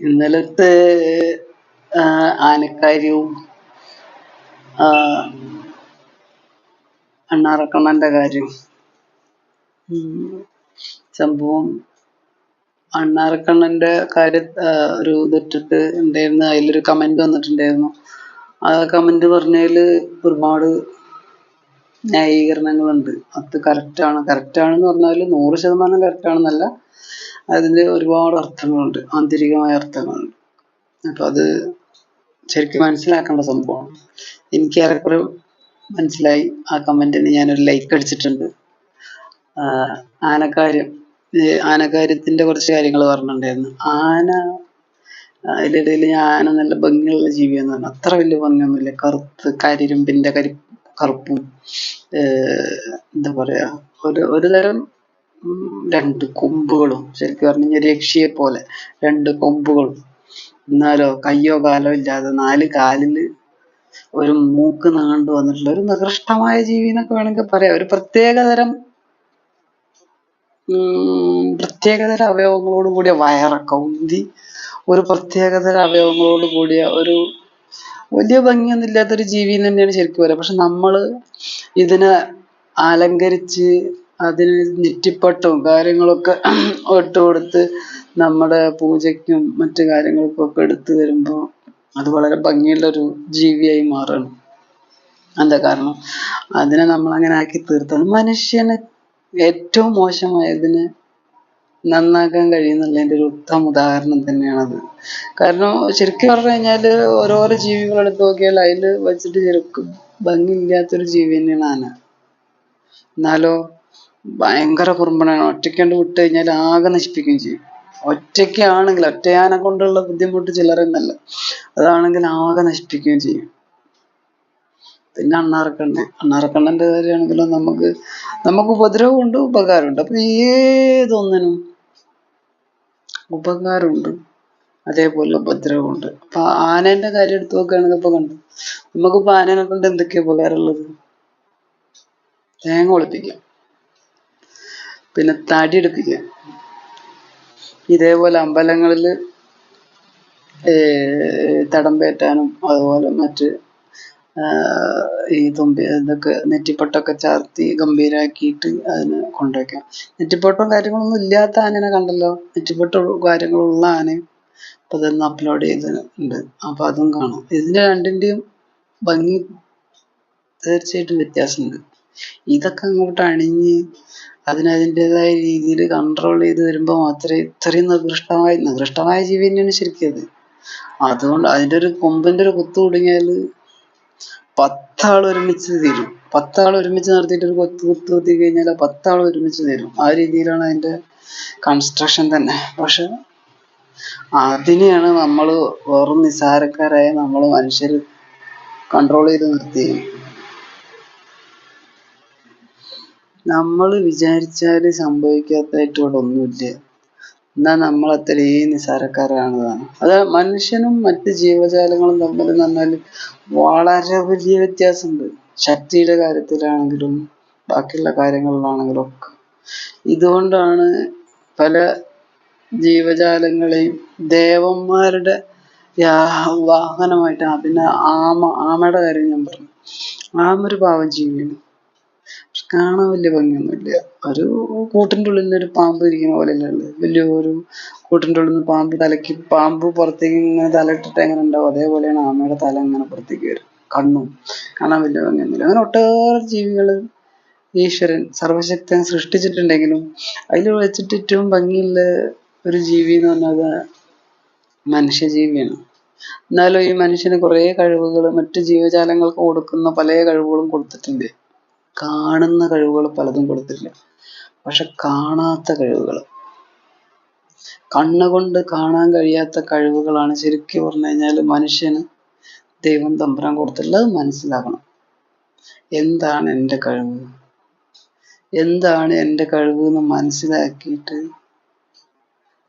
ഇന്നലത്തെ ആനക്കാര്യവും അണ്ണാറക്കണ്ണന്റെ കാര്യം സംഭവം അണ്ണാറക്കണ്ണന്റെ കാര്യ ഒരു ഇതിട്ടിട്ട് ഉണ്ടായിരുന്നു. അതിലൊരു കമന്റ് വന്നിട്ടുണ്ടായിരുന്നു. ആ കമന്റ് പറഞ്ഞതിൽ ഒരുപാട് ന്യായീകരണങ്ങളുണ്ട്. അത് correct ആണെന്ന് പറഞ്ഞാൽ നൂറ് ശതമാനം ആണെന്നല്ല അതിന് ഒരുപാട് അർത്ഥങ്ങളുണ്ട്. ആന്തരികമായ അർത്ഥങ്ങളുണ്ട്. അപ്പൊ അത് ശരിക്കും മനസ്സിലാക്കേണ്ട സംഭവമാണ്. എനിക്ക് ഏറെക്കുറെ മനസ്സിലായി. ആ കമന്റിന് ഞാനൊരു ലൈക്ക് അടിച്ചിട്ടുണ്ട്. ആനക്കാര്യം ആനക്കാര്യത്തിന്റെ കുറച്ച് കാര്യങ്ങൾ പറഞ്ഞിട്ടുണ്ടായിരുന്നു. ആന അതിന്റെ ഇടയിൽ ആന നല്ല ഭംഗിയുള്ള ജീവിയെന്ന് പറഞ്ഞു. അത്ര വലിയ ഭംഗിയൊന്നുമില്ല. കറുത്ത് കരിരുമ്പിന്റെ കരി കറുപ്പും എന്താ പറയാ ഒരു ഒരു തരം രണ്ട് കൊമ്പുകളും ശരിക്കും പറഞ്ഞു കഴിഞ്ഞാൽ രക്ഷിയെ പോലെ രണ്ട് കൊമ്പുകളും. എന്നാലോ കയ്യോ കാലോ ഇല്ലാതെ നാല് കാലിൽ ഒരു മൂക്ക് നീണ്ടു വന്നിട്ടുള്ള ഒരു നികൃഷ്ടമായ ജീവി എന്നൊക്കെ വേണമെങ്കിൽ പറയാം. ഒരു പ്രത്യേകതരം പ്രത്യേകതര അവയവങ്ങളോട് കൂടിയ വയറൊക്കെ ഉന്തി ഒരു പ്രത്യേകതര അവയവങ്ങളോട് കൂടിയ ഒരു വലിയ ഭംഗിയൊന്നും ഇല്ലാത്തൊരു ജീവി തന്നെയാണ് ശരിക്കും പറയുക. പക്ഷെ നമ്മൾ ഇതിനെ അലങ്കരിച്ച് അതിന് നെറ്റിപ്പട്ടവും കാര്യങ്ങളൊക്കെ ഇട്ട് കൊടുത്ത് നമ്മുടെ പൂജയ്ക്കും മറ്റു കാര്യങ്ങൾക്കും ഒക്കെ എടുത്തു വരുമ്പോ അത് വളരെ ഭംഗിയുള്ള ഒരു ജീവിയായി മാറുകയാണ്. എന്താ കാരണം? അതിനെ നമ്മൾ അങ്ങനെ ആക്കി തീർത്താണ് മനുഷ്യന് ഏറ്റവും മോശമായതിന് നന്നാക്കാൻ കഴിയുന്നുള്ളതിന്റെ ഒരു ഉത്തമ ഉദാഹരണം തന്നെയാണത്. കാരണം ശരിക്കും പറഞ്ഞു കഴിഞ്ഞാൽ ഓരോരോ ജീവികൾ എടുത്ത് നോക്കിയാൽ അതിൽ വെച്ചിട്ട് ശരിക്കും ഭംഗിയില്ലാത്തൊരു ജീവി തന്നെയാണ് ആന. എന്നാലോ ഭയങ്കര കുറുമ്പനാണ്. ഒറ്റയ്ക്കണ്ട് വിട്ട് കഴിഞ്ഞാൽ ആകെ നശിപ്പിക്കുകയും ചെയ്യും. ഒറ്റയ്ക്കാണെങ്കിൽ ഒറ്റയാനെ കൊണ്ടുള്ള ബുദ്ധിമുട്ട് ചിലരെന്നല്ല. അതാണെങ്കിൽ ആകെ നശിപ്പിക്കുകയും ചെയ്യും. പിന്നെ അണ്ണാറക്കണ്ണൻ അണ്ണാറക്കണ്ണന്റെ കാര്യമാണെങ്കിലും നമുക്ക് നമുക്ക് ഉപദ്രവമുണ്ട് ഉപകാരമുണ്ട്. അപ്പൊ ഏതൊന്നിനും ഉപകാരമുണ്ട്. അതേപോലെ ഉപദ്രവമുണ്ട്. അപ്പൊ ആനേന്റെ കാര്യം എടുത്ത് നോക്കുകയാണെങ്കിൽ ഇപ്പൊ കണ്ടു? നമുക്കിപ്പോ ആനേനെ കൊണ്ട് എന്തൊക്കെയാ ഉപകാരമുള്ളത്? തേങ്ങ ഒളിപ്പിക്കാം പിന്നെ തടി എടുപ്പിക്കാം ഇതേപോലെ അമ്പലങ്ങളിൽ തടം പേറ്റാനും അതുപോലെ മറ്റ് ഈ തുമ്പി ഇതൊക്കെ നെറ്റിപ്പട്ടൊക്കെ ചാർത്തി ഗംഭീരാക്കിയിട്ട് അതിനെ കൊണ്ടുവയ്ക്കാം. നെറ്റിപ്പട്ടവും കാര്യങ്ങളൊന്നും ഇല്ലാത്ത ആനനെ കണ്ടല്ലോ? നെറ്റിപ്പൊട്ട കാര്യങ്ങളുള്ള ആനയും അപ്പൊ അതൊന്ന് അപ്ലോഡ് ചെയ്തിട്ടുണ്ട്. അപ്പൊ അതും കാണാം. ഇതിന്റെ രണ്ടിന്റെയും ഭംഗി തീർച്ചയായിട്ടും വ്യത്യാസമുണ്ട്. ഇതൊക്കെ അങ്ങോട്ട് അണിഞ്ഞ് അതിനതിന്റെതായ രീതിയിൽ കൺട്രോൾ ചെയ്ത് വരുമ്പോൾ മാത്രമേ ഇത്രയും നികൃഷ്ടമായ നികൃഷ്ടമായ ജീവി തന്നെയാണ് ശരിക്കും അത്. അതുകൊണ്ട് അതിന്റെ ഒരു കൊമ്പിന്റെ ഒരു കുത്ത് കുടുങ്ങിയാൽ പത്താൾ ഒരുമിച്ച് തീരും. പത്താൾ ഒരുമിച്ച് നടത്തിയിട്ട് ഒരു കൊത്ത് കുത്ത് കുത്തി കഴിഞ്ഞാൽ പത്താൾ ഒരുമിച്ച് തീരും. ആ രീതിയിലാണ് അതിന്റെ കൺസ്ട്രക്ഷൻ തന്നെ. പക്ഷെ അതിനെയാണ് നമ്മൾ വെറും നിസ്സാരക്കാരായ നമ്മൾ മനുഷ്യർ കൺട്രോൾ ചെയ്ത് നിർത്തി നമ്മൾ വിചാരിച്ചാൽ സംഭവിക്കാത്തതായിട്ട് ഇവിടെ ഒന്നുമില്ല. എന്നാ നമ്മൾ അത്രയും നിസ്സാരക്കാരാണ് താനും അത് മനുഷ്യനും മറ്റ് ജീവജാലങ്ങളും തമ്മിൽ എന്ന് വളരെ വലിയ വ്യത്യാസമുണ്ട്. ശക്തിയുടെ കാര്യത്തിലാണെങ്കിലും ബാക്കിയുള്ള കാര്യങ്ങളിലാണെങ്കിലും ഒക്കെ. ഇതുകൊണ്ടാണ് പല ജീവജാലങ്ങളെയും ദേവന്മാരുടെ വാഹനമായിട്ട് പിന്നെ ആമ ആമയുടെ കാര്യം ഞാൻ പറഞ്ഞു. ആമ ഒരു പാവം ജീവിയാണ്. പക്ഷെ കാണാൻ വലിയ ഭംഗിയൊന്നുമില്ല. ഒരു കൂട്ടിന്റെ ഉള്ളിൽ ഒരു പാമ്പ് ഇരിക്കുന്ന പോലെയല്ലേ ഉള്ളത് വലിയ ഒരു കൂട്ടിന്റെ ഉള്ളിൽ നിന്ന് പാമ്പ് തലയ്ക്ക് പാമ്പ് പുറത്തേക്ക് ഇങ്ങനെ തലയിട്ടിട്ട് എങ്ങനെ ഉണ്ടാവും? അതേപോലെയാണ് ആമയുടെ തല ഇങ്ങനെ പുറത്തേക്ക് വരും. കണ്ണും. കാണാൻ വലിയ ഭംഗിയൊന്നുമില്ല. അങ്ങനെ ഒട്ടേറെ ജീവികൾ ഈശ്വരൻ സർവശക്തൻ സൃഷ്ടിച്ചിട്ടുണ്ടെങ്കിലും അതിൽ വെച്ചിട്ട് ഏറ്റവും ഭംഗിയുള്ള ഒരു ജീവി എന്ന് പറഞ്ഞത് മനുഷ്യജീവിയാണ്. എന്നാലും ഈ മനുഷ്യന് കുറേ കഴിവുകൾ മറ്റു ജീവജാലങ്ങൾക്ക് കൊടുക്കുന്ന പല കഴിവുകളും കൊടുത്തിട്ടുണ്ട്. കാണുന്ന കഴിവുകൾ പലതും കൊടുത്തിട്ടില്ല. പക്ഷെ കാണാത്ത കഴിവുകൾ. കണ്ണുകൊണ്ട് കാണാൻ കഴിയാത്ത കഴിവുകളാണ് ശരിക്കും പറഞ്ഞു കഴിഞ്ഞാൽ മനുഷ്യന് ദൈവം തമ്പുരാൻ കൊടുത്തിട്ടുള്ളത് മനസ്സിലാക്കണം എന്താണ് എന്റെ കഴിവ്? എന്താണ് എന്റെ കഴിവ് എന്ന് മനസ്സിലാക്കിയിട്ട്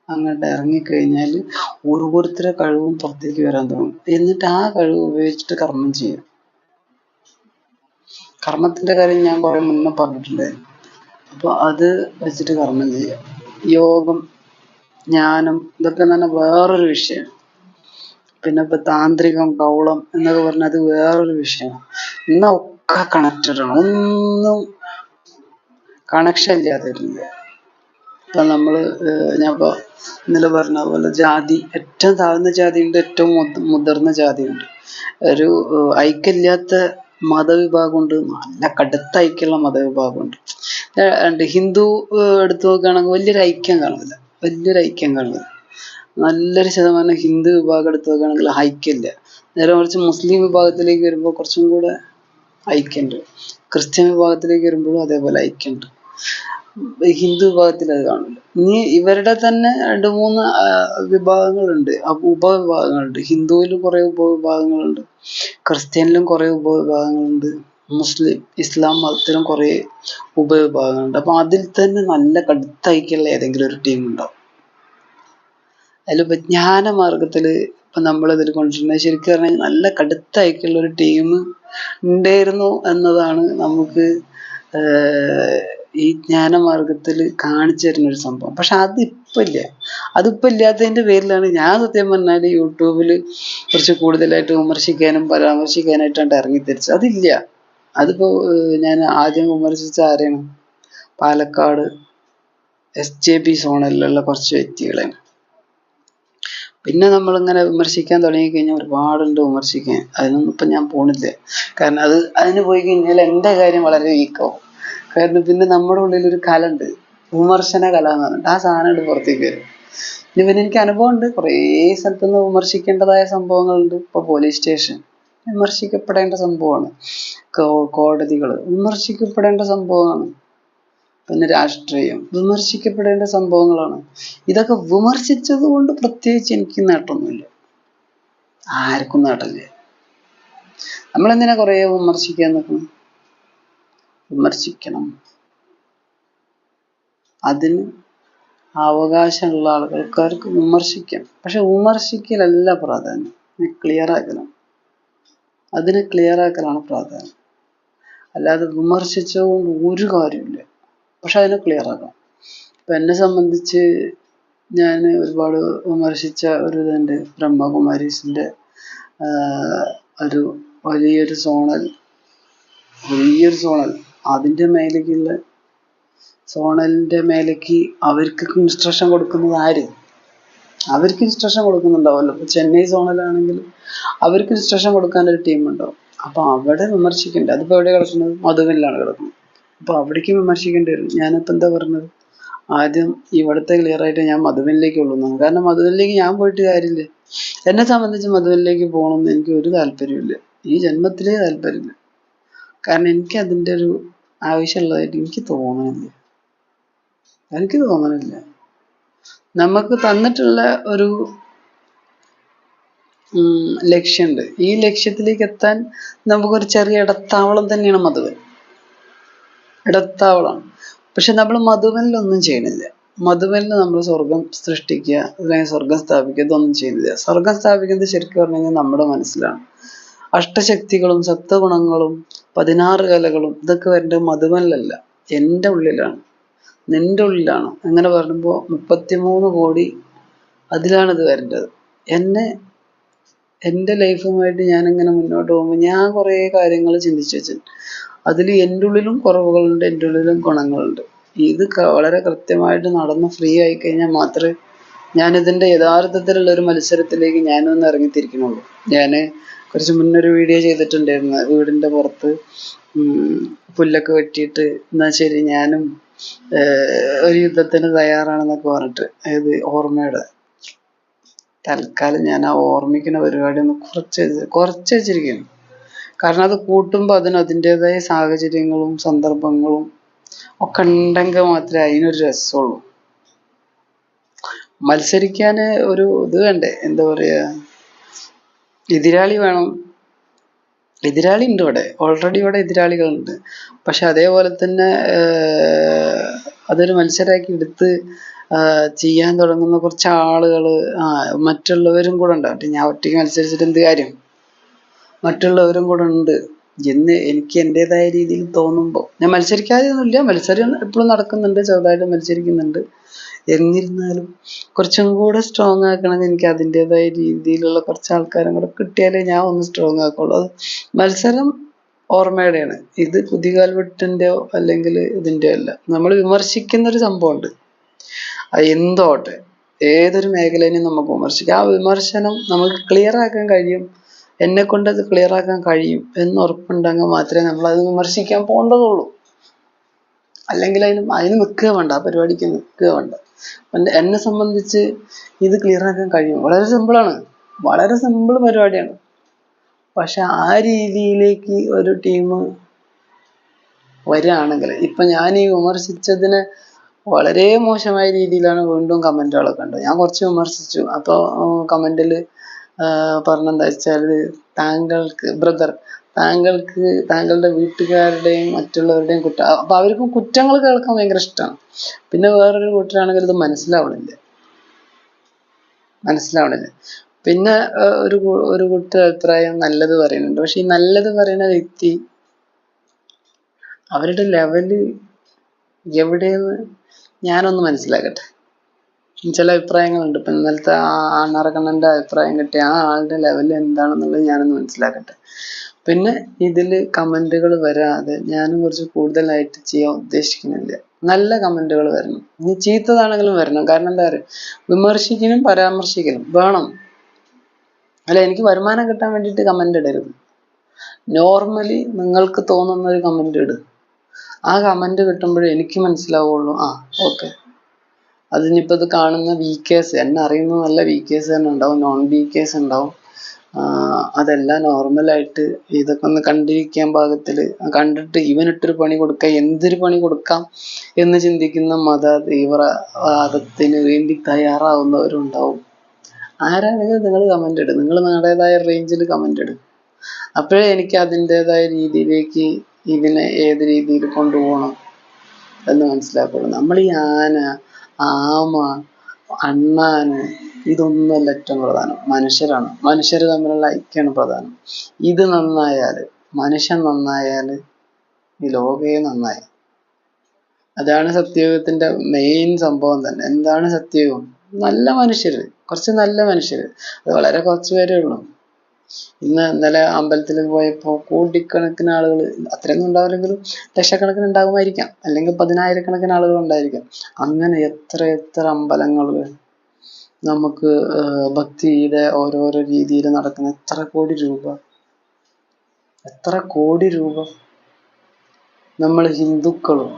അങ്ങോട്ട് ഇറങ്ങിക്കഴിഞ്ഞാൽ ഓരോരുത്തരുടെ കഴിവും പുറത്തേക്ക് വരാൻ തുടങ്ങും എന്നിട്ട് ആ കഴിവ് ഉപയോഗിച്ചിട്ട് കർമ്മം ചെയ്യും. കർമ്മത്തിന്റെ കാര്യം ഞാൻ കുറെ മുന്നേ പറഞ്ഞിട്ടുണ്ടായിരുന്നു. അപ്പൊ അത് വെച്ചിട്ട് കർമ്മം ചെയ്യാം. യോഗം ജ്ഞാനം ഇതൊക്കെ തന്നെ വേറൊരു വിഷയം പിന്നെ ഇപ്പൊ താന്ത്രികം കൗളം എന്നൊക്കെ പറഞ്ഞാൽ അത് വേറൊരു വിഷയമാണ് എന്നാ ഒക്കെ കണക്റ്റഡ് ആണ്. ഒന്നും കണക്ഷൻ ഇല്ലാതിരുന്നത്. ഇപ്പൊ നമ്മൾ ഞാനിപ്പോ ഇന്നലെ പറഞ്ഞ പോലെ ജാതി ഏറ്റവും താഴ്ന്ന ജാതിയുണ്ട് ഏറ്റവും മുത- മുതിർന്ന ജാതിയുണ്ട്. ഒരു ഐക്യമില്ലാത്ത മതവിഭാഗമുണ്ട്. നല്ല കടുത്ത ഐക്യമുള്ള മതവിഭാഗമുണ്ട് ഉണ്ട് ഹിന്ദു എടുത്തു നോക്കുകയാണെങ്കിൽ വലിയൊരു ഐക്യം കാണുന്നില്ല. വലിയൊരു ഐക്യം കാണുന്നില്ല. നല്ലൊരു ശതമാനം ഹിന്ദു വിഭാഗം എടുത്തു നോക്കുകയാണെങ്കിൽ ഐക്യമില്ല. നേരെ മറിച്ച് മുസ്ലിം വിഭാഗത്തിലേക്ക് വരുമ്പോൾ കുറച്ചും കൂടെ ഐക്യമുണ്ട്. ക്രിസ്ത്യൻ വിഭാഗത്തിലേക്ക് വരുമ്പോഴും അതേപോലെ ഐക്യമുണ്ട്. ഹിന്ദു വിഭാഗത്തിൽ അത് കാണുന്നുണ്ട്. ഇനി ഇവരുടെ തന്നെ രണ്ട് മൂന്ന് വിഭാഗങ്ങളുണ്ട്. ഉപവിഭാഗങ്ങളുണ്ട്. ഹിന്ദുവിലും കുറെ ഉപവിഭാഗങ്ങളുണ്ട്. ക്രിസ്ത്യനിലും കുറെ ഉപവിഭാഗങ്ങളുണ്ട്. മുസ്ലിം ഇസ്ലാം മതത്തിലും കുറെ ഉപവിഭാഗങ്ങളുണ്ട്. അപ്പൊ അതിൽ തന്നെ നല്ല കടുത്തയക്കുള്ള ഏതെങ്കിലും ഒരു ടീം ഉണ്ടാവും ജ്ഞാന ജ്ഞാനമാർഗത്തിൽ ഇപ്പൊ നമ്മളതിൽ കൊണ്ടിരുന്നത് ശരിക്കും പറഞ്ഞാൽ നല്ല കടുത്തയക്കുള്ള ഒരു ടീം ഉണ്ടായിരുന്നു എന്നതാണ് നമുക്ക് ഈ ജ്ഞാനമാർഗത്തിൽ കാണിച്ചു തരുന്ന ഒരു സംഭവം. പക്ഷെ അതിപ്പോ ഇല്ല അതിപ്പോ ഇല്ലാത്തതിന്റെ പേരിലാണ് ഞാൻ സത്യം പറഞ്ഞാൽ യൂട്യൂബിൽ കുറച്ച് കൂടുതലായിട്ട് വിമർശിക്കാനും പരാമർശിക്കാനായിട്ടാണ് ഇറങ്ങി തിരിച്ചത് അതില്ല. അതിപ്പോ ഏഹ് ഞാൻ ആദ്യം വിമർശിച്ച ആരെയാണ് പാലക്കാട് എസ് ജെ പി സോണലിലുള്ള കുറച്ച് വ്യക്തികളാണ് പിന്നെ നമ്മളിങ്ങനെ വിമർശിക്കാൻ തുടങ്ങി കഴിഞ്ഞാൽ ഒരുപാടുണ്ട് വിമർശിക്കാൻ. അതിനൊന്നും ഇപ്പം ഞാൻ പോണില്ല. കാരണം അത് അതിന് പോയി കഴിഞ്ഞാൽ എന്റെ കാര്യം വളരെ വീക്കാവും. കാരണം പിന്നെ നമ്മുടെ ഉള്ളിൽ ഒരു കലണ്ട്. വിമർശന കല എന്ന് പറഞ്ഞിട്ട് ആ സാധനം ഉണ്ട് പുറത്തേക്ക് വരും. ഇനി പിന്നെ എനിക്ക് അനുഭവം കുറേ കുറേ സ്ഥലത്തുനിന്ന് വിമർശിക്കേണ്ടതായ സംഭവങ്ങളുണ്ട്. ഇപ്പൊ പോലീസ് സ്റ്റേഷൻ വിമർശിക്കപ്പെടേണ്ട സംഭവമാണ്. കോടതികൾ വിമർശിക്കപ്പെടേണ്ട സംഭവമാണ് പിന്നെ രാഷ്ട്രീയം. വിമർശിക്കപ്പെടേണ്ട സംഭവങ്ങളാണ്. ഇതൊക്കെ വിമർശിച്ചത് കൊണ്ട് പ്രത്യേകിച്ച് എനിക്ക് നേട്ടമൊന്നുമില്ല. ആർക്കും നേട്ടമില്ല. നമ്മളെന്തിനാ കുറേ വിമർശിക്കാൻ നിൽക്കണം വിമർശിക്കണം. അതിന് അവകാശമുള്ള ആളുകൾക്കാർക്ക് വിമർശിക്കാം. പക്ഷെ വിമർശിക്കലല്ല പ്രാധാന്യം. ക്ലിയർ ആക്കണം. അതിനെ ക്ലിയർ ആക്കലാണ് പ്രാധാന്യം. അല്ലാതെ വിമർശിച്ചതുകൊണ്ട് ഒരു കാര്യമില്ല പക്ഷെ അതിനെ ക്ലിയർ ആക്കാം ഇപ്പൊ എന്നെ സംബന്ധിച്ച് ഞാൻ ഒരുപാട് വിമർശിച്ച ഒരു ഇതുണ്ട്. ബ്രഹ്മകുമാരീസിന്റെ ഒരു വലിയൊരു സോണൽ വലിയൊരു സോണൽ അതിന്റെ മേലേക്കുള്ള സോണലിന്റെ മേലേക്ക് അവർക്ക് ഇൻസ്ട്രക്ഷൻ കൊടുക്കുന്നത് ആര്? അവർക്ക് ഇൻസ്ട്രക്ഷൻ കൊടുക്കുന്നുണ്ടാവുമല്ലോ. ഇപ്പൊ ചെന്നൈ സോണലാണെങ്കിൽ അവർക്ക് ഇൻസ്ട്രക്ഷൻ കൊടുക്കാൻ ഒരു ടീം ഉണ്ടോ അപ്പൊ അവിടെ വിമർശിക്കേണ്ടത് അതിപ്പോ എവിടെ കിടക്കുന്നത്? മധുവിലാണ് കിടക്കുന്നത്. അപ്പോൾ അവിടേക്ക് വിമർശിക്കേണ്ടി വരും. ഞാനിപ്പോ എന്താ പറഞ്ഞത്? ആദ്യം ഇവിടുത്തെ ക്ലിയർ ആയിട്ട് ഞാൻ മധുവിനിലേക്ക് ഉള്ളൂ കാരണം മധുവിനിലേക്ക് ഞാൻ പോയിട്ട് കാര്യമില്ല. എന്നെ സംബന്ധിച്ച് മധുവിനിലേക്ക് പോകണമെന്ന് എനിക്ക് ഒരു താല്പര്യമില്ല ഈ ജന്മത്തിലേ താല്പര്യമില്ല. കാരണം എനിക്ക് അതിന്റെ ഒരു ആവശ്യമുള്ളതായിട്ട് എനിക്ക് തോന്നുന്നില്ല എനിക്ക് തോന്നണില്ല. നമുക്ക് തന്നിട്ടുള്ള ഒരു ലക്ഷ്യമുണ്ട്. ഈ ലക്ഷ്യത്തിലേക്ക് എത്താൻ നമുക്കൊരു ചെറിയ ഇടത്താവളം തന്നെയാണ് മധുവൻ. ഇടത്താവളം പക്ഷെ നമ്മൾ മധുവനിലൊന്നും ചെയ്യണില്ല മധുവനിൽ നമ്മൾ സ്വർഗം സൃഷ്ടിക്കുക അല്ലെങ്കിൽ സ്വർഗം സ്ഥാപിക്കുക ഇതൊന്നും ചെയ്യുന്നില്ല. സ്വർഗം സ്ഥാപിക്കുന്നത് ശരിക്കും പറഞ്ഞു കഴിഞ്ഞാൽ നമ്മുടെ മനസ്സിലാണ്. അഷ്ടശക്തികളും സത്വഗുണങ്ങളും പതിനാറ് കലകളും. ഇതൊക്കെ വരേണ്ടത് മധുവനിലല്ല എന്റെ ഉള്ളിലാണ്. നിന്റെ ഉള്ളിലാണ്? അങ്ങനെ പറയുമ്പോൾ മുപ്പത്തിമൂന്ന് കോടി അതിലാണ് ഇത് വരേണ്ടത്. എന്നെ എന്റെ ലൈഫുമായിട്ട് ഞാൻ ഇങ്ങനെ മുന്നോട്ട് പോകുമ്പോൾ ഞാൻ കുറേ കാര്യങ്ങൾ ചിന്തിച്ചു വെച്ചിട്ടുണ്ട്. അതിൽ എന്റെ ഉള്ളിലും കുറവുകളുണ്ട് എന്റെ ഉള്ളിലും ഗുണങ്ങളുണ്ട്. ഇത് വളരെ കൃത്യമായിട്ട് നടന്ന് ഫ്രീ ആയി കഴിഞ്ഞാൽ മാത്രമേ ഞാൻ ഇതിന്റെ യഥാർത്ഥത്തിലുള്ള ഒരു മത്സരത്തിലേക്ക് ഞാനൊന്ന് ഇറങ്ങിത്തിരിക്കണുള്ളൂ ഞാൻ കുറച്ച് മുന്നേ ഒരു വീഡിയോ ചെയ്തിട്ടുണ്ടായിരുന്നു വീടിന്റെ പുറത്ത് പുല്ലൊക്കെ വെട്ടിയിട്ട് എന്നാ ശരി ഞാനും ഒരു യുദ്ധത്തിന് തയ്യാറാണെന്നൊക്കെ പറഞ്ഞിട്ട് അതായത് ഓർമ്മയുടെ. തൽക്കാലം ഞാൻ ആ ഓർമ്മിക്കുന്ന പരിപാടി ഒന്ന് കുറച്ച് കുറച്ച് വെച്ചിരിക്കുന്നു. കാരണം അത് കൂട്ടുമ്പോൾ അതിന് അതിന്റെതായ സാഹചര്യങ്ങളും സന്ദർഭങ്ങളും ഒക്കെ ഉണ്ടെങ്കിൽ മാത്രമേ അതിനൊരു രസമുള്ളൂ. മത്സരിക്കാൻ ഒരു ഇത് വേണ്ടേ? എന്താ പറയാ? എതിരാളി വേണം. എതിരാളി ഉണ്ട് ഇവിടെ. ഓൾറെഡി ഇവിടെ എതിരാളികളുണ്ട്. പക്ഷെ അതേപോലെ തന്നെ അതൊരു മത്സരമാക്കി എടുത്ത് ചെയ്യാൻ തുടങ്ങുന്ന കുറച്ച് ആളുകൾ മറ്റുള്ളവരും കൂടെ ഉണ്ടാവും ഞാൻ ഒറ്റയ്ക്ക് മത്സരിച്ചിട്ട് എന്ത് കാര്യം? മറ്റുള്ളവരും കൂടെ ഉണ്ട്. എന്ന് എനിക്ക് എന്റെതായ രീതിയിൽ തോന്നുമ്പോൾ ഞാൻ മത്സരിക്കാതെയൊന്നുമില്ല. മത്സരം എപ്പോഴും നടക്കുന്നുണ്ട്. ചെറുതായിട്ട് മത്സരിക്കുന്നുണ്ട്. എന്നിരുന്നാലും കുറച്ചും കൂടെ സ്ട്രോങ് ആക്കണമെങ്കിൽ എനിക്ക് അതിന്റെതായ രീതിയിലുള്ള കുറച്ച് ആൾക്കാരും കൂടെ കിട്ടിയാലേ ഞാൻ ഒന്ന് സ്ട്രോങ് ആക്കുള്ളൂ. അത് മത്സരം ഓർമ്മയുടെയാണ്. ഇത് പുതിയ കുതികാൽവെട്ടിന്റെയോ അല്ലെങ്കിൽ ഇതിന്റെയോ അല്ല. നമ്മൾ വിമർശിക്കുന്ന ഒരു സംഭവമുണ്ട്. അത് എന്തോട്ടെ? ഏതൊരു മേഖലയിലും നമുക്ക് വിമർശിക്കാം. ആ വിമർശനം നമുക്ക് ക്ലിയർ ആക്കാൻ കഴിയും. എന്നെ കൊണ്ട് അത് ക്ലിയർ ആക്കാൻ കഴിയും എന്ന് ഉറപ്പുണ്ടെങ്കിൽ മാത്രമേ നമ്മൾ അത് വിമർശിക്കാൻ പോകേണ്ടതുള്ളൂ. അല്ലെങ്കിൽ അതിന് അതിന് നിൽക്കുക വേണ്ട ആ പരിപാടിക്ക് നിൽക്കുക വേണ്ട. എന്നെ- സംബന്ധിച്ച് ഇത് ക്ലിയർ ആക്കാൻ കഴിയും. വളരെ സിമ്പിളാണ് വളരെ സിമ്പിൾ പരിപാടിയാണ്. പക്ഷെ ആ രീതിയിലേക്ക് ഒരു ടീം വരികയാണെങ്കിൽ ഇപ്പൊ ഞാൻ ഈ വിമർശിച്ചതിനെ വളരെ മോശമായ രീതിയിലാണ് വീണ്ടും കമന്റുകളൊക്കെ കണ്ടത്. ഞാൻ കുറച്ച് വിമർശിച്ചു. അപ്പോൾ കമന്റിൽ പറഞ്ഞെന്താ വെച്ചാൽ താങ്കൾക്ക് ബ്രദർ താങ്കൾക്ക് താങ്കളുടെ വീട്ടുകാരുടെയും മറ്റുള്ളവരുടെയും കുറ്റം അപ്പൊ അവർക്കും കുറ്റങ്ങൾ കേൾക്കാൻ ഭയങ്കര ഇഷ്ടമാണ് പിന്നെ വേറൊരു കൂട്ടരാണെങ്കിൽ ഇത് മനസ്സിലാവണില്ല. മനസ്സിലാവണില്ല. പിന്നെ ഒരു ഒരു കൂട്ടർ അഭിപ്രായം നല്ലത് പറയുന്നുണ്ട്. പക്ഷെ ഈ നല്ലത് പറയുന്ന വ്യക്തി അവരുടെ ലെവൽ എവിടെയെന്ന് ഞാനൊന്ന് മനസ്സിലാക്കട്ടെ. ചില അഭിപ്രായങ്ങളുണ്ട്. ഇപ്പൊ ഇന്നലത്തെ ആ ആണറക്കണ്ണന്റെ അഭിപ്രായം കിട്ടിയ ആ ആളുടെ ലെവൽ എന്താണെന്നുള്ളത് ഞാനൊന്ന് മനസ്സിലാക്കട്ടെ. പിന്നെ ഇതിൽ കമന്റുകൾ വരാതെ ഞാനും കുറച്ച് കൂടുതലായിട്ട് ചെയ്യാൻ ഉദ്ദേശിക്കുന്നില്ല. നല്ല കമന്റുകൾ വരണം. ഇനി ചീത്തതാണെങ്കിലും വരണം. കാരണം എന്താ പറയുക വിമർശിക്കലും പരാമർശിക്കലും വേണം. അല്ല എനിക്ക് വരുമാനം കിട്ടാൻ വേണ്ടിയിട്ട് കമന്റ് ഇടരുത്. നോർമലി നിങ്ങൾക്ക് തോന്നുന്ന ഒരു കമന്റ് ഇട്. ആ കമന്റ് കിട്ടുമ്പോഴേ എനിക്ക് മനസ്സിലാവുള്ളൂ. ആ ഓക്കെ. അതിനിപ്പോൾ ഇത് കാണുന്ന വീക്കേഴ്സ് എന്നെ അറിയുന്ന നല്ല വീക്കേഴ്സ് തന്നെ ഉണ്ടാവും നോൺ വീക്കേഴ്സ് ഉണ്ടാവും. ആഹ് അതെല്ലാം നോർമലായിട്ട് ഇതൊക്കെ ഒന്ന് കണ്ടിരിക്കാൻ പാകത്തിൽ കണ്ടിട്ട് ഇവനിട്ടൊരു പണി കൊടുക്കാം എന്തൊരു പണി കൊടുക്കാം എന്ന് ചിന്തിക്കുന്ന മത തീവ്രവാദത്തിന് വേണ്ടി തയ്യാറാവുന്നവരുണ്ടാവും. ആരാണെങ്കിലും നിങ്ങൾ കമന്റ് ഇടും. നിങ്ങൾ നിങ്ങളുടേതായ റേഞ്ചിൽ കമന്റ് ഇടും. അപ്പോഴേ എനിക്ക് അതിന്റെതായ രീതിയിലേക്ക് ഇതിനെ ഏത് രീതിയിൽ കൊണ്ടുപോകണം എന്ന് മനസ്സിലാക്കുള്ളൂ നമ്മൾ ഈ ആന ആമ അണ്ണാന് ഇതൊന്നുമല്ല ഏറ്റവും പ്രധാനം. മനുഷ്യരാണ്. മനുഷ്യർ തമ്മിലുള്ള ഐക്യമാണ് പ്രധാനം. ഇത് നന്നായാൽ മനുഷ്യൻ നന്നായാൽ ഈ ലോകേ നന്നായി. അതാണ് സത്യയുഗത്തിന്റെ മെയിൻ സംഭവം തന്നെ. എന്താണ് സത്യയുഗം നല്ല മനുഷ്യര്. കുറച്ച് നല്ല മനുഷ്യര്. അത് വളരെ കുറച്ച് പേരേ ഉള്ളൂ. ഇന്ന് ഇന്നലെ അമ്പലത്തിൽ പോയപ്പോ കോടിക്കണക്കിന് ആളുകൾ അത്രയൊന്നും ഉണ്ടാവില്ലെങ്കിലും ലക്ഷക്കണക്കിന് ഉണ്ടാകുമായിരിക്കാം. അല്ലെങ്കിൽ പതിനായിരക്കണക്കിന് ആളുകൾ ഉണ്ടായിരിക്കാം. അങ്ങനെ എത്ര എത്ര അമ്പലങ്ങൾ നമുക്ക് ഭക്തിയുടെ ഓരോരോ രീതിയിൽ നടക്കുന്ന എത്ര കോടി രൂപ. എത്ര കോടി രൂപ നമ്മൾ ഹിന്ദുക്കളും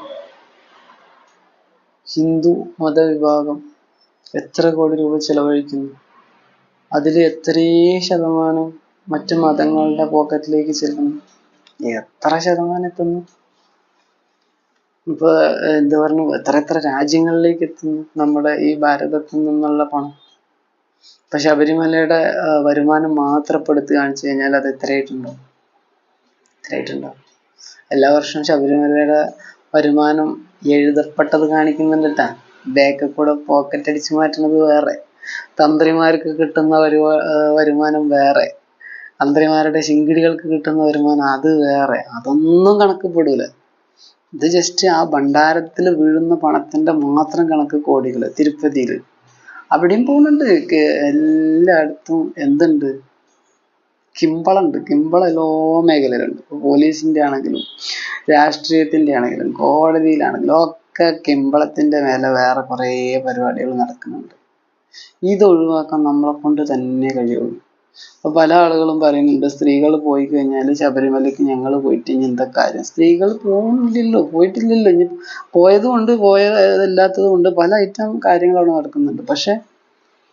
ഹിന്ദു മതവിഭാഗം എത്ര കോടി രൂപ ചിലവഴിക്കുന്നു. അതിൽ എത്രയേ ശതമാനം മറ്റു മതങ്ങളുടെ പോക്കറ്റിലേക്ക് ചെല്ലുന്നു എത്ര ശതമാനം എത്തുന്നു? ഇപ്പൊ എന്താ പറഞ്ഞു എത്ര എത്ര രാജ്യങ്ങളിലേക്ക് എത്തുന്നു? നമ്മുടെ ഈ ഭാരതത്തിൽ നിന്നുള്ള പണം. ഇപ്പൊ ശബരിമലയുടെ വരുമാനം മാത്രം ഇപ്പൊ എടുത്ത് കാണിച്ചു കഴിഞ്ഞാൽ അത് എത്രയായിട്ടുണ്ടോ എത്രയായിട്ടുണ്ടോ എല്ലാ വർഷവും ശബരിമലയുടെ വരുമാനം എഴുതപ്പെട്ടത് കാണിക്കുന്നുണ്ട് ബാക്കിൽ കൂടെ പോക്കറ്റ് അടിച്ചു മാറ്റുന്നത് വേറെ. തന്ത്രിമാർക്ക് കിട്ടുന്ന വരുമാനം വേറെ. തന്ത്രിമാരുടെ ശിങ്കിടികൾക്ക് കിട്ടുന്ന വരുമാനം അത് വേറെ. അതൊന്നും കണക്കിൽപ്പെടൂല ഇത് ജസ്റ്റ് ആ ഭണ്ഡാരത്തിൽ വീഴുന്ന പണത്തിന്റെ മാത്രം കണക്ക് കോടികൾ തിരുപ്പതിയിൽ അവിടെയും പോകുന്നുണ്ട്. എല്ലായിടത്തും എന്തുണ്ട്? കിമ്പളുണ്ട്. കിമ്പള എല്ലാ മേഖലയിലുണ്ട്. പോലീസിന്റെ ആണെങ്കിലും രാഷ്ട്രീയത്തിന്റെ ആണെങ്കിലും കോടതിയിലാണെങ്കിലും ഒക്കെ കിമ്പളത്തിന്റെ മേലെ വേറെ കുറേ പരിപാടികൾ നടക്കുന്നുണ്ട്. ഇത് ഒഴിവാക്കാൻ നമ്മളെ കൊണ്ട് തന്നെ കഴിയുള്ളൂ. അപ്പൊ പല ആളുകളും പറയുന്നുണ്ട് സ്ത്രീകൾ പോയി കഴിഞ്ഞാൽ ശബരിമലയ്ക്ക് ഞങ്ങൾ പോയിട്ട് ഇനി എന്താ കാര്യം? സ്ത്രീകൾ പോകുന്നില്ലല്ലോ പോയിട്ടില്ലല്ലോ. ഇനി പോയതും ഉണ്ട് പോയതല്ലാത്തതും ഉണ്ട് പല ഐറ്റം കാര്യങ്ങളാണ് നടക്കുന്നുണ്ട്. പക്ഷെ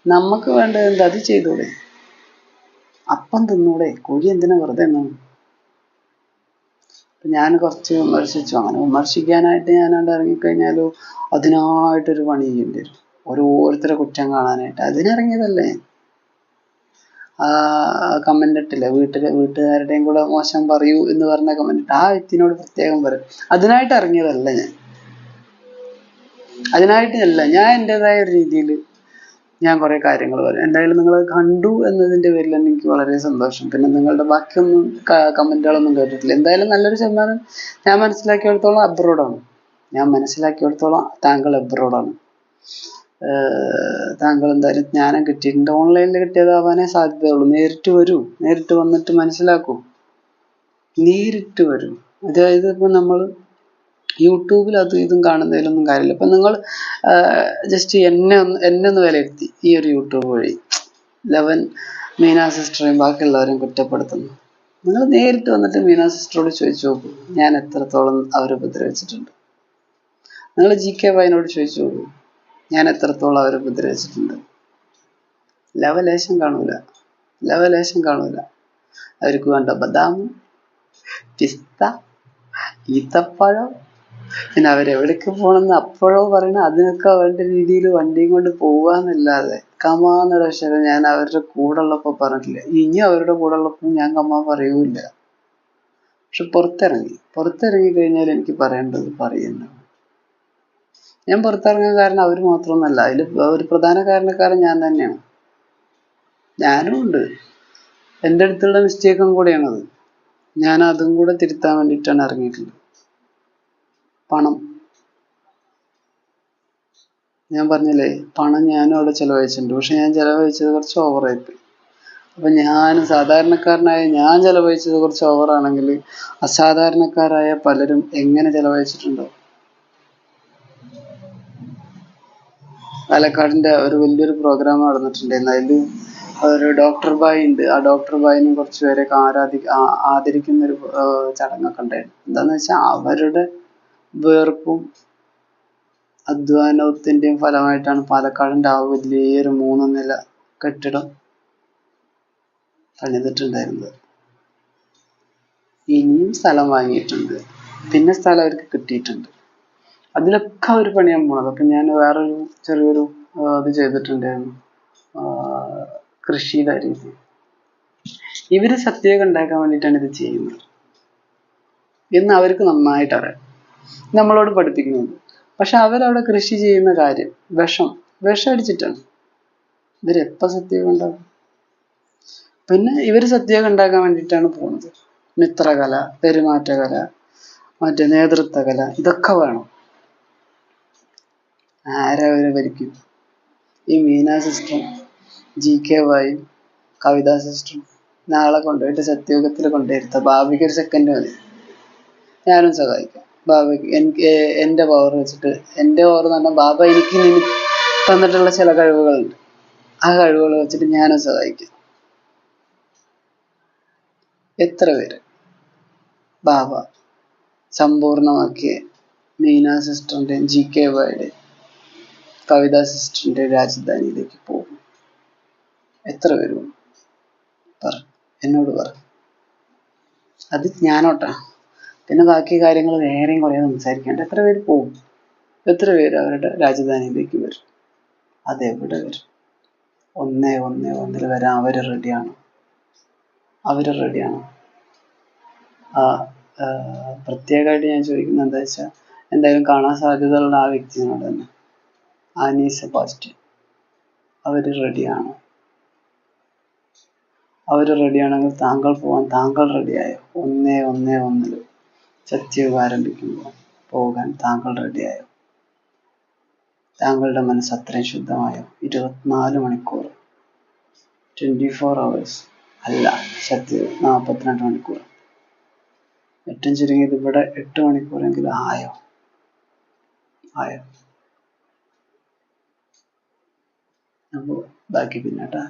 നമുക്ക് വേണ്ടത് എന്താ? അത് ചെയ്തൂടെ? അപ്പം തിന്നൂടെ? കോഴി എന്തിനാ വെറുതെ എന്നാണ് ഞാൻ കുറച്ച് വിമർശിച്ചു. അങ്ങനെ വിമർശിക്കാനായിട്ട് ഞാൻ അവിടെ ഇറങ്ങിക്കഴിഞ്ഞാലോ അതിനായിട്ടൊരു പണി ചെയ്യേണ്ടി വരും. ഓരോരുത്തരെ കുറ്റം കാണാനായിട്ട്. അതിനിറങ്ങിയതല്ലേ? കമന്റ് ഇട്ടില്ല വീട്ടിലെ വീട്ടുകാരുടെയും കൂടെ മോശം പറയൂ എന്ന് പറഞ്ഞ കമന്റ് ഇട്ട് ആ വ്യക്തിനോട് പ്രത്യേകം പറയും. അതിനായിട്ട് ഇറങ്ങിയതല്ല ഞാൻ. അതിനായിട്ടല്ല ഞാൻ എന്റെതായ ഒരു രീതിയിൽ ഞാൻ കുറെ കാര്യങ്ങൾ പറയും. എന്തായാലും നിങ്ങൾ കണ്ടു എന്നതിന്റെ പേരിൽ തന്നെ എനിക്ക് വളരെ സന്തോഷം. പിന്നെ നിങ്ങളുടെ ബാക്കിയൊന്നും കമന്റുകളൊന്നും കേട്ടിട്ടില്ല. എന്തായാലും നല്ലൊരു ശതമാനം ഞാൻ മനസ്സിലാക്കിയെടുത്തോളം അബ്രോഡാണ് ഞാൻ മനസ്സിലാക്കിയെടുത്തോളം താങ്കൾ അബ്രോഡാണ് താങ്കൾ എന്തായാലും ജ്ഞാനം കിട്ടിയിട്ടുണ്ട്. ഓൺലൈനിൽ കിട്ടിയതാവാനേ സാധ്യതയുള്ളൂ. നേരിട്ട് വരൂ. നേരിട്ട് വന്നിട്ട് മനസ്സിലാക്കൂ. നേരിട്ട് വരൂ. അതായത് ഇപ്പൊ നമ്മൾ യൂട്യൂബിൽ അത് ഇതും കാണുന്നതിലൊന്നും കാര്യമില്ല. ഇപ്പൊ നിങ്ങൾ ജസ്റ്റ് എന്നെ ഒന്ന് എന്നെ ഒന്ന് വിലയിരുത്തി ഈ ഒരു യൂട്യൂബ് വഴി. ലെവൻ മീന സിസ്റ്ററെയും ബാക്കിയുള്ളവരെയും കുറ്റപ്പെടുത്തുന്നു. നിങ്ങൾ നേരിട്ട് വന്നിട്ട് മീന സിസ്റ്ററോട് ചോദിച്ചു നോക്കൂ. ഞാൻ എത്രത്തോളം അവരെ ഉപദ്രവിച്ചിട്ടുണ്ട്. നിങ്ങൾ ജി കെ വൈനോട് ചോദിച്ചു നോക്കൂ. ഞാൻ എത്രത്തോളം അവരെ ഉപദ്രവിച്ചിട്ടുണ്ട്. ലവലേശം കാണൂല. ലവലേശം കാണൂല. അവർക്ക് വേണ്ട ബദാം പിസ്ത ഈത്തപ്പഴം. പിന്നെ അവരെവിടേക്ക് പോകണമെന്ന് അപ്പോഴോ പറയണ അതിനൊക്കെ അവരുടെ രീതിയിൽ വണ്ടിയും കൊണ്ട് പോവാന്നല്ലാതെ. കമാന്നൊരു അക്ഷരം ഞാൻ അവരുടെ കൂടെ ഉള്ളപ്പോ പറഞ്ഞിട്ടില്ല. ഇനി അവരുടെ കൂടെ ഉള്ളപ്പോ ഞാൻ കമാ പറയൂല പക്ഷെ പുറത്തിറങ്ങി. പുറത്തിറങ്ങി കഴിഞ്ഞാൽ എനിക്ക് പറയേണ്ടത് പറയുന്നു ഞാൻ പുറത്തിറങ്ങാൻ കാരണം അവർ മാത്രമൊന്നുമല്ല. അതിൽ ഒരു പ്രധാന കാരണക്കാരൻ ഞാൻ തന്നെയാണ്. ഞാനും ഉണ്ട്. എന്റെ അടുത്തുള്ള മിസ്റ്റേക്കും കൂടെയാണത്. ഞാൻ അതും കൂടെ തിരുത്താൻ വേണ്ടിയിട്ടാണ് ഇറങ്ങിയിട്ടുള്ളത്. പണം. ഞാൻ പറഞ്ഞില്ലേ പണം ഞാനും അവിടെ ചെലവഴിച്ചിട്ടുണ്ട്. പക്ഷെ ഞാൻ ചെലവഴിച്ചത് കുറച്ച് ഓവറായിപ്പോയി അപ്പൊ ഞാൻ സാധാരണക്കാരനായ ഞാൻ ചെലവഴിച്ചത് കുറച്ച് ഓവറാണെങ്കിൽ അസാധാരണക്കാരായ പലരും എങ്ങനെ ചെലവഴിച്ചിട്ടുണ്ടോ? പാലക്കാടിന്റെ ഒരു വലിയൊരു പ്രോഗ്രാം നടന്നിട്ടുണ്ടായിരുന്നു. അതിൽ ഒരു ഡോക്ടർ ബായി ഉണ്ട്. ആ ഡോക്ടർ ബായിനെ കുറച്ച് പേരെ ആരാധി ആദരിക്കുന്ന ഒരു ചടങ്ങൊക്കെ ഉണ്ടായിരുന്നു. എന്താന്ന് വെച്ചാൽ അവരുടെ വേർപ്പും അധ്വാനത്തിന്റെയും ഫലമായിട്ടാണ് പാലക്കാടിന്റെ ആ വലിയൊരു മൂന്ന് നില കെട്ടിടം പണിതിട്ടുണ്ടായിരുന്നത്. ഇനിയും സ്ഥലം വാങ്ങിയിട്ടുണ്ട്. പിന്നെ സ്ഥലം അവർക്ക് കിട്ടിയിട്ടുണ്ട്. അതിലൊക്കെ അവർ പണിയാൻ പോണത്. അപ്പം ഞാൻ വേറൊരു ചെറിയൊരു ഇത് ചെയ്തിട്ടുണ്ടായിരുന്നു. കൃഷിയുടെ രീതി. ഇവർ സത്യമൊക്കെ ഉണ്ടാക്കാൻ വേണ്ടിയിട്ടാണ് ഇത് ചെയ്യുന്നത്. എന്ന് അവർക്ക് നന്നായിട്ട് അറിയാം. നമ്മളോട് പഠിപ്പിക്കുന്നുണ്ട് പക്ഷെ അവരവിടെ കൃഷി ചെയ്യുന്ന കാര്യം വിഷം വിഷം അടിച്ചിട്ടാണ്. ഇവരെപ്പ സത്യമൊക്കെ ഉണ്ടാകും പിന്നെ ഇവർ സത്യമൊക്കെ ഉണ്ടാക്കാൻ വേണ്ടിയിട്ടാണ് പോകുന്നത് മിത്രകല പെരുമാറ്റകല മറ്റേ നേതൃത്വകല ഇതൊക്കെ വേണം. ആരവരെ ഭരിക്കും? ഈ മീന സിസ്റ്റം ജി കെ വായും കവിതാ സിസ്റ്റം നാളെ കൊണ്ടുപോയിട്ട് സത്യയോഗത്തിൽ കൊണ്ടുവരുത്ത. ഭാവിക്ക് ഒരു സെക്കൻഡ് മതി. ഞാനും സഹായിക്കാം. ബാബയ്ക്ക് എനിക്ക് എന്റെ പവർ വെച്ചിട്ട് എന്റെ പവർ എന്ന് പറഞ്ഞാൽ ബാബ എനിക്ക് നിനി തന്നിട്ടുള്ള ചില കഴിവുകളുണ്ട്. ആ കഴിവുകൾ വെച്ചിട്ട് ഞാനും സഹായിക്കാം. എത്ര പേര്? ബാബ സമ്പൂർണമാക്കിയ മീന സിസ്റ്ററിന്റെയും ജി കെ വൈയുടെ കവിതാ സിസ്റ്ററിന്റെ രാജധാനിയിലേക്ക് പോകും. എത്ര വരും പറ എന്നോട് പറ. അത് ഞാനോട്ടാ. പിന്നെ ബാക്കി കാര്യങ്ങൾ വേറെയും കുറേ സംസാരിക്കേണ്ട എത്ര പേര് പോകും? എത്ര പേര് അവരുടെ രാജധാനിയിലേക്ക് വരും? അതെവിടെ വരും? ഒന്നേ ഒന്നേ ഒന്നിൽ വരാൻ അവർ റെഡിയാണ്? അവർ റെഡിയാണ്? ആ പ്രത്യേകമായിട്ട് ഞാൻ ചോദിക്കുന്നത് എന്താ വെച്ചാൽ എന്തായാലും കാണാൻ സാധ്യതയുള്ള ആ വ്യക്തിയോട് തന്നെ. Annie Sebastian. അവർ റെഡിയാണ്. അവർ റെഡിയാണെങ്കിൽ താങ്കൾ പോകാൻ താങ്കൾ റെഡിയായോ. ഒന്നേ ഒന്നേ ഒന്നിൽ സത്യയുഗം ആരംഭിക്കുമ്പോൾ പോകാൻ താങ്കൾ റെഡിയായോ? താങ്കളുടെ മനസ്സ് അത്രയും ശുദ്ധമായോ? ഇരുപത്തിനാല് മണിക്കൂർ. ട്വന്റി ഫോർ അവേഴ്സ് അല്ല സത്യം നാൽപ്പത്തിരണ്ട് മണിക്കൂർ. ഏറ്റവും ചുരുങ്ങിയത് ഇവിടെ എട്ട് മണിക്കൂറെങ്കിലും ആയോ? ആയോ? അപ്പോൾ ബാക്കി പിന്നേട്ടാ